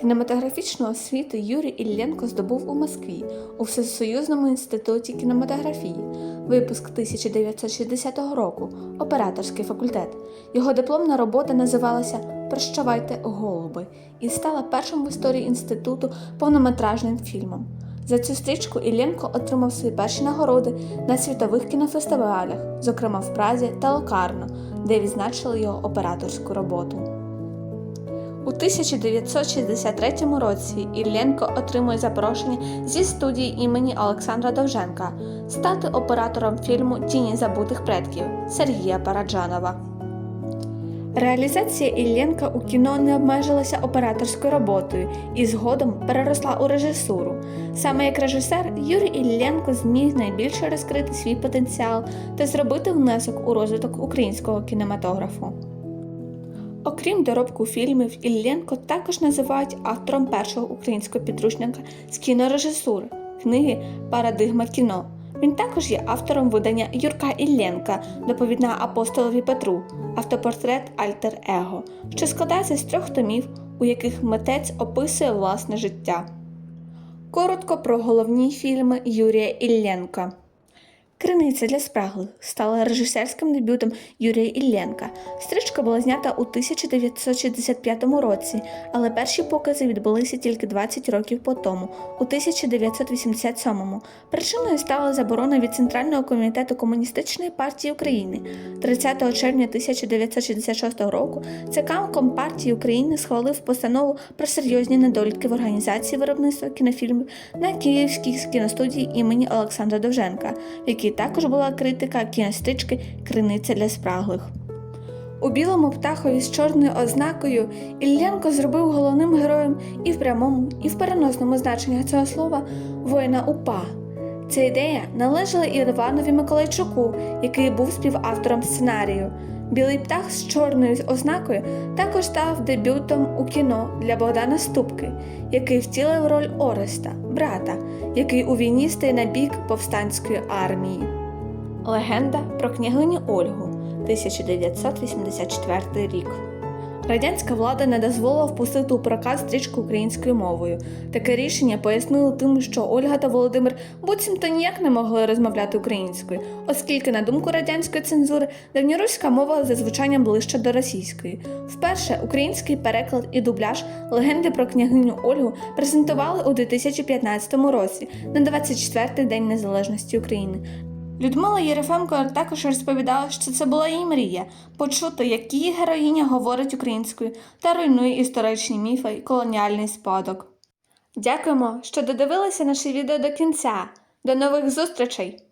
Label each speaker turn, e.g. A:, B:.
A: Кінематографічну освіту Юрій Іллєнко здобув у Москві у Всесоюзному інституті кінематографії, випуск 1960 року, операторський факультет. Його дипломна робота називалася Прощавайте, голуби і стала першим в історії інституту повнометражним фільмом. За цю стрічку Іллєнко отримав свої перші нагороди на світових кінофестивалях, зокрема в Празі та Локарно, де відзначили його операторську роботу. У 1963 році Іллєнко отримує запрошення зі студії імені Олександра Довженка стати оператором фільму Тіні забутих предків Сергія Параджанова. Реалізація Іллєнка у кіно не обмежилася операторською роботою і згодом переросла у режисуру. Саме як режисер Юрій Іллєнко зміг найбільше розкрити свій потенціал та зробити внесок у розвиток українського кінематографу. Окрім доробку фільмів, Іллєнко також називають автором першого українського підручника з кінорежисури книги Парадигма кіно. Він також є автором видання Юрка Іллєнка Доповідна апостолові Петру, автопортрет Альтер Его, що складається з трьох томів, у яких митець описує власне життя. Коротко про головні фільми Юрія Іллєнка. Криниця для спраглих стала режисерським дебютом Юрія Іллєнка. Стрічка була знята у 1965 році, але перші покази відбулися тільки 20 років по тому, у 1987. Причиною стала заборона від Центрального комітету Комуністичної партії України. 30 червня 1966 року ЦК Компартії України схвалив постанову про серйозні недоліки в організації виробництва кінофільмів на Київській кіностудії імені Олександра Довженка, в якій також була критика кінострічки Криниця для спраглих. У білому птахові з чорною ознакою Іллєнко зробив головним героєм і в прямому, і в переносному значенні цього слова воїна УПА. Ця ідея належала Іванові Миколайчуку, який був співавтором сценарію. Білий птах з чорною ознакою також став дебютом у кіно для Богдана Ступки, який втілив роль Ореста, брата, який у війні стає на бік повстанської армії. Легенда про княгиню Ольгу 1984 рік. Радянська влада не дозволила впустити у прокат стрічку українською мовою. Таке рішення пояснили тим, що Ольга та Володимир буцімто ніяк не могли розмовляти українською, оскільки, на думку радянської цензури, давньоруська мова за звучанням ближче до російської. Вперше український переклад і дубляж легенди про княгиню Ольгу презентували у 2015 році на 24-й день незалежності України. Людмила Єрефенко також розповідала, що це була її мрія почути, як її героїня говорить українською та руйнує історичні міфи і колоніальний спадок. Дякуємо, що додивилися наше відео до кінця. До нових зустрічей!